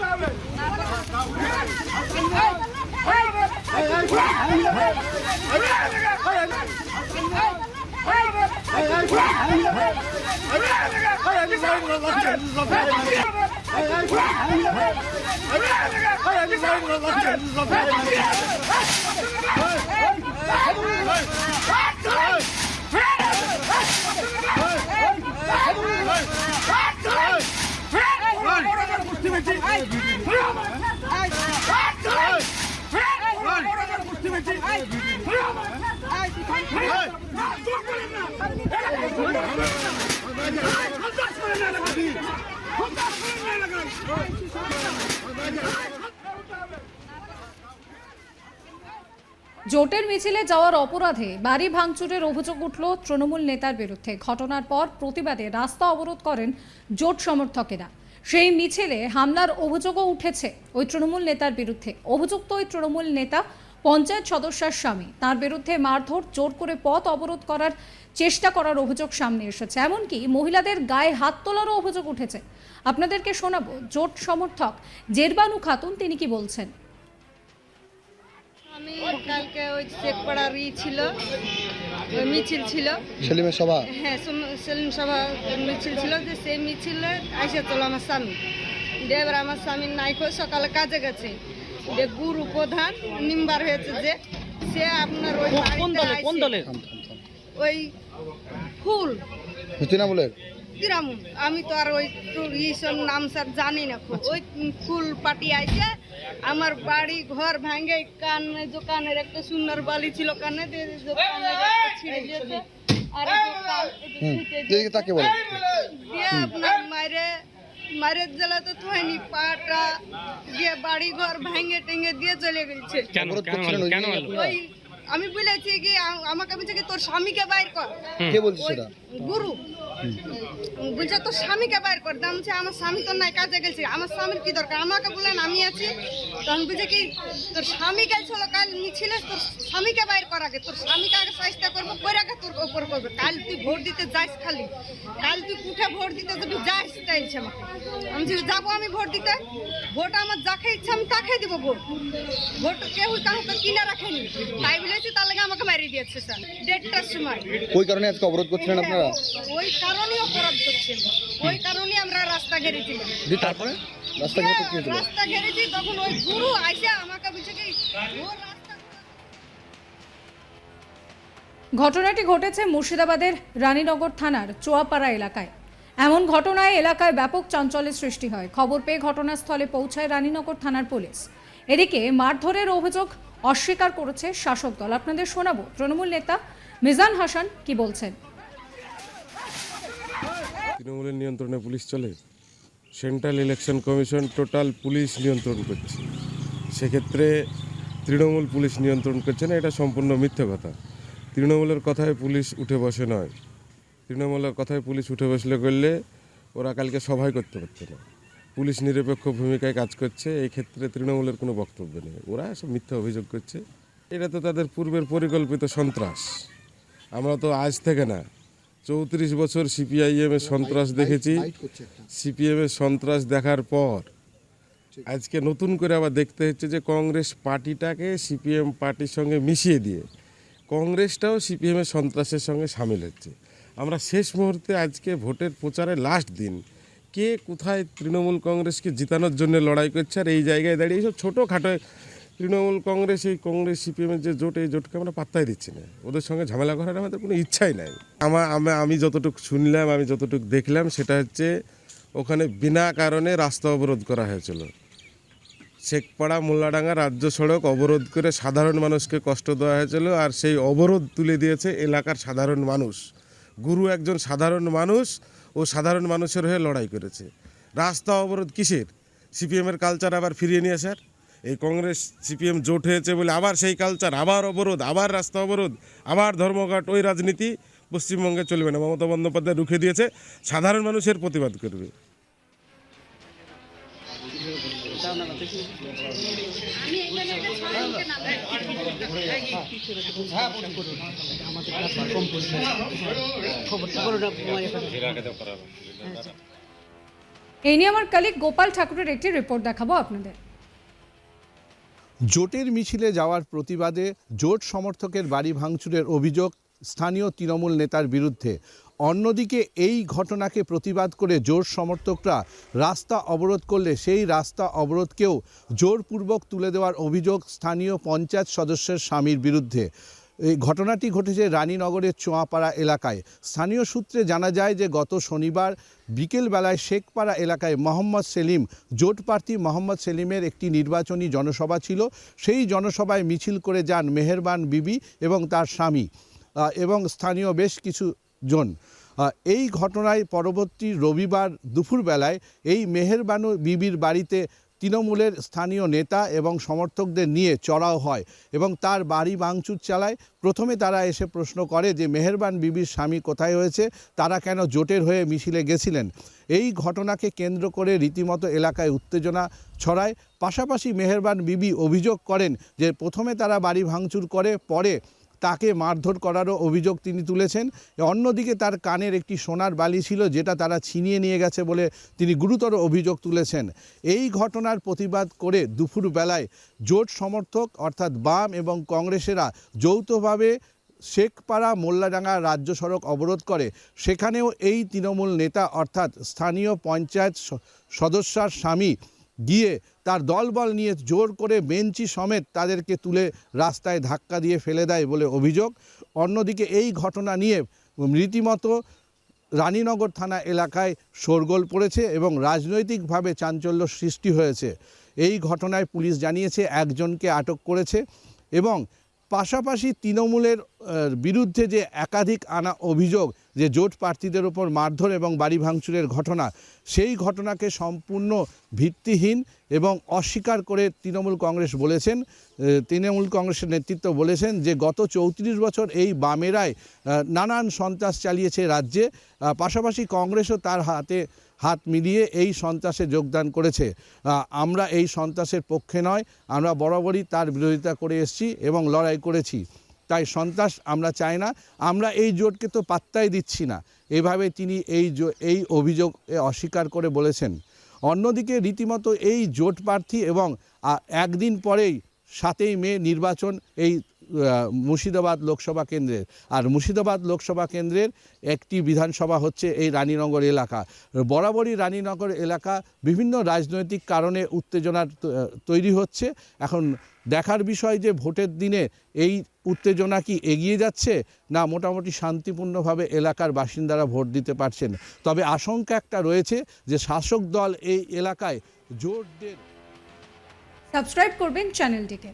Hey! জোটের মিছিলে যাওয়ার অপরাধে বাড়ি ভাঙচুরের অভিযোগ উঠল তৃণমূল নেতার বিরুদ্ধে। ঘটনার পর প্রতিবাদে রাস্তা অবরোধ করেন জোট সমর্থকেরা। সেই মিছিলে হামলার অভিযোগও উঠেছে ওই তৃণমূল নেতার বিরুদ্ধে। অভিযুক্ত ওই তৃণমূল নেতা পঞ্চায়েত সদস্যার স্বামী। তার বিরুদ্ধে মারধর, জোর করে পথ অবরোধ করার চেষ্টা করার অভিযোগ সামনে এসেছে। এমনকি মহিলাদের গায়ে হাত তোলারও অভিযোগ উঠেছে। আপনাদেরকে শোনাবো, জোট সমর্থক জেরবানু খাতুন তিনি কি বলছেন? আমি কালকে ওই ই ছিল। মিছিল ছিল। সেলিমের সভা? হ্যাঁ সেলিম সভা মিছিল ছিল যে সেই মিছিলে আইসা চলো আমার স্বামী। দেবর আমার স্বামী নাইকো সকালে কাজে গেছে। যে গুরু প্রধান নিম্বার হয়েছে যে সে আপনার ওই কোন দলের। ওই ফুল। তৃণমূলের কিরাম আমি তো আর ওই ইসব নাম স্যার জানি না খুব। ওই ফুল পাটি আইছে আমার বাড়ি ঘর ভাঙে কানে দোকানের একটা সুন্দর বালি ছিল কানে একটা ছিঁড়ে দিয়েছে আর। তাকে বলো। দিয়ে আপনার মারে মারের জেলা তো থয়নি পাটা দিয়ে বাড়ি ঘর ভাঙে টেঙে দিয়ে চলে গেছে। কেন কেন ওই আমি বলেছি কি আমাকে বলছে কি তোর স্বামীকে বাইর কর। কে বলছে ওই সেটা? গুরু বলছে তোর স্বামীকে বাইর কর দাম আমার স্বামী তো নাই, কাজে গেছে। আমার স্বামীর কি দরকার? আমাকে বললেন আমি আছি। তখন বলছে কি তোর স্বামী গেছিল কাল মিছিলে তোর স্বামীকে বাইর কর আগে তোর স্বামীকে আগে চেষ্টা করব করে আগে তোর উপর করবে। কাল তুই ভোট দিতে যাস খালি। কাল তুই কুঠে ভোট দিতে যদি যাস চাইছে আমাকে আমি বলছি, যাব আমি ভোট দিতে ভোট আমার যাকে ইচ্ছা আমি তাকে দিব ভোট। ভোট কেউ কাউকে কিনে রাখেনি। তাই বলেছি তার লাগে আমাকে মারিয়ে দিয়েছে স্যার দেড়টার সময়। ওই কারণে আজকে অবরোধ করছিলেন আপনারা? ওই কারণেই অপরাধ করছিল। ওই কারণেই আমরা রাস্তা ঘেরেছিলাম তারপরে? রাস্তা ঘাটে কি হয়েছিল রাস্তা ঘেরেছি তখন ওই গুরু আইসে আমাকে বলছে কি ও ঘটনাটি ঘটেছে মুর্শিদাবাদের রানীনগর থানার চোয়াপাড়া এলাকায়। এমন ঘটনায় এলাকায় ব্যাপক চাঞ্চল্যের সৃষ্টি হয়। খবর পেয়ে ঘটনাস্থলে পৌঁছায় রানীনগর থানার পুলিশ। এদিকে মারধরের অভিযোগ অস্বীকার করেছে শাসক দল। আপনাদের শোনাবো তৃণমূল নেতা মিজান হাসান কি বলছেন। তৃণমূলের নিয়ন্ত্রণে পুলিশ চলে। Central election commission total police নিয়ন্ত্রণ করছে। সেক্ষেত্রে তৃণমূল পুলিশ নিয়ন্ত্রণ করছে না, এটা সম্পূর্ণ মিথ্যে কথা। তৃণমূলের কথায় পুলিশ উঠে বসে নয়। তৃণমূলের কথায় পুলিশ উঠে বসলে করলে ওরা কালকে সভাই করতে পারতো না। পুলিশ নিরপেক্ষ ভূমিকায় কাজ করছে, এই ক্ষেত্রে তৃণমূলের কোনো বক্তব্য নেই। ওরা সব মিথ্যা অভিযোগ করছে। এটা তো তাদের পূর্বের পরিকল্পিত সন্ত্রাস। আমরা তো আজ থেকে না চৌত্রিশ বছর সিপিআইএম এর সন্ত্রাস দেখেছি। সিপিএম এর সন্ত্রাস দেখার পর আজকে নতুন করে আবার দেখতে হচ্ছে যে কংগ্রেস পার্টিটাকে সিপিএম পার্টির সঙ্গে মিশিয়ে দিয়ে কংগ্রেসটাও সিপিএম এর সন্ত্রাসের সঙ্গে সামিল হচ্ছে। আমরা শেষ মুহূর্তে আজকে ভোটের প্রচারের লাস্ট দিন কে কোথায় তৃণমূল কংগ্রেসকে জিতানোর জন্য লড়াই করছে আর এই জায়গায় দাঁড়িয়ে এইসব ছোটোখাটো তৃণমূল কংগ্রেস, এই কংগ্রেস, সিপিএমের যে জোট, এই জোটকে আমরা পাত্তাই দিচ্ছি না। ওদের সঙ্গে ঝামেলা করার আমাদের কোনো ইচ্ছাই নাই। আমার আমি যতটুকু শুনলাম, আমি যতটুকু দেখলাম, সেটা হচ্ছে ওখানে বিনা কারণে রাস্তা অবরোধ করা হয়েছিল। শেখপাড়া, মোল্লাডাঙ্গা রাজ্য সড়ক অবরোধ করে সাধারণ মানুষকে কষ্ট দেওয়া হয়েছিল আর সেই অবরোধ তুলে দিয়েছে এলাকার সাধারণ মানুষ। গুরু একজন সাধারণ মানুষ ও সাধারণ মানুষের হয়ে লড়াই করেছে। রাস্তা অবরোধ কিসের? সিপিএমের কালচার আবার ফিরিয়ে নিয়ে আসার? এই কংগ্রেস সিপিএম জোট হয়েছে বলে আবার সেই কালচার আবার অবরোধ, আবার রাস্তা অবরোধ, আবার ধর্মঘট, ওই রাজনীতি পশ্চিমবঙ্গে চলবে না। মমতা বন্দ্যোপাধ্যায় রুখে দিয়েছে, সাধারণ মানুষের প্রতিবাদ করবে। এই নিয়ে আমার কালিক গোপাল ঠাকুরের একটি রিপোর্ট দেখাবো আপনাদের। জোটের মিছিলে যাওয়ার প্রতিবাদে জোট সমর্থকের বাড়ি ভাঙচুরের অভিযোগ স্থানীয় তৃণমূল নেতার বিরুদ্ধে। অন্যদিকে এই ঘটনাকে প্রতিবাদ করে জোট সমর্থকরা রাস্তা অবরোধ করলে সেই রাস্তা অবরোধকেও জোরপূর্বক তুলে দেওয়ার অভিযোগ স্থানীয় পঞ্চায়েত সদস্যের স্বামীর বিরুদ্ধে। এই ঘটনাটি ঘটেছে রানীনগরের চোয়াপাড়া এলাকায়। স্থানীয় সূত্রে জানা যায় যে, গত শনিবার বিকেলবেলায় শেখপাড়া এলাকায় মোহাম্মদ সেলিম জোট প্রার্থী মোহাম্মদ সেলিমের একটি নির্বাচনী জনসভা ছিল। সেই জনসভায় মিছিল করে যান মেহেরবান বিবি এবং তার স্বামী এবং স্থানীয় বেশ কিছু জন। এই ঘটনায় পরবর্তী রবিবার দুপুরবেলায় এই মেহেরবানু বিবির বাড়িতে তৃণমূলের স্থানীয় নেতা এবং সমর্থকদের নিয়ে চড়াও হয় এবং তার বাড়ি ভাঙচুর চালায়। প্রথমে তারা এসে প্রশ্ন করে যে, মেহেরবান বিবির স্বামী কোথায় হয়েছে? তারা কেন জোটের হয়ে মিছিলে গেছিলেন? এই ঘটনাকে কেন্দ্র করে রীতিমতো এলাকায় উত্তেজনা ছড়ায়। পাশাপাশি মেহেরবান বিবি অভিযোগ করেন যে, প্রথমে তারা বাড়ি ভাঙচুর করে, পরে তাকে মারধর করারও অভিযোগ তিনি তুলেছেন। অন্যদিকে তার কানের একটি সোনার বালি ছিল যেটা তারা ছিনিয়ে নিয়ে গেছে বলে তিনি গুরুতর অভিযোগ তুলেছেন। এই ঘটনার প্রতিবাদ করে দুপুরবেলায় জোট সমর্থক অর্থাৎ বাম এবং কংগ্রেসেরা যৌথভাবে শেখপাড়া মোল্লাডাঙ্গা রাজ্য সড়ক অবরোধ করে। সেখানেও এই তৃণমূল নেতা অর্থাৎ স্থানীয় পঞ্চায়েত সদস্যার স্বামী গিয়ে তার দলবল নিয়ে জোর করে বেঞ্চি সমেত তাদেরকে তুলে রাস্তায় ধাক্কা দিয়ে ফেলে দেয় বলে অভিযোগ। অন্যদিকে এই ঘটনা নিয়ে রীতিমতো রানীনগর থানা এলাকায় শোরগোল পড়েছে এবং রাজনৈতিকভাবে চাঞ্চল্য সৃষ্টি হয়েছে। এই ঘটনায় পুলিশ জানিয়েছে, একজনকে আটক করেছে এবং পাশাপাশি তৃণমূলের বিরুদ্ধে যে একাধিক আনা অভিযোগ যে জোট প্রার্থীদের ওপর মারধর এবং বাড়ি ভাঙচুরের ঘটনা সেই ঘটনাকে সম্পূর্ণ ভিত্তিহীন এবং অস্বীকার করে তৃণমূল কংগ্রেস বলেছেন তৃণমূল কংগ্রেসের নেতৃত্ব বলেছেন যে গত চৌত্রিশ বছর এই বামেরাই আহ, নানান সন্ত্রাস চালিয়েছে রাজ্যে। পাশাপাশি কংগ্রেসও তার হাতে হাত মিলিয়ে এই সন্ত্রাসে যোগদান করেছে। আমরা এই সন্ত্রাসের পক্ষে নয়, আমরা বরাবরই তার বিরোধিতা করে এসেছি এবং লড়াই করেছি। তাই সন্ত্রাস আমরা চাই না, আমরা এই জোটকে তো পাত্তাই দিচ্ছি না। এভাবে তিনি এই এই অভিযোগ অস্বীকার করে বলেছেন। অন্যদিকে রীতিমতো এই জোট প্রার্থী এবং একদিন পরেই সাতই মে নির্বাচন এই মুর্শিদাবাদ লোকসভা কেন্দ্রের। আর মুর্শিদাবাদ লোকসভা কেন্দ্রের একটি বিধানসভা হচ্ছে এই রানীনগর এলাকা। বরাবরই রানীনগর এলাকা বিভিন্ন রাজনৈতিক কারণে উত্তেজনার তৈরি হচ্ছে। এখন দেখার বিষয় যে ভোটের দিনে এই উত্তেজনা কি এগিয়ে যাচ্ছে না মোটামুটি শান্তিপূর্ণভাবে এলাকার বাসিন্দারা ভোট দিতে পারছেন? তবে আশঙ্কা একটা রয়েছে যে শাসক দল এই এলাকায় জোর দেড় সাবস্ক্রাইব করবেন চ্যানেলটিকে।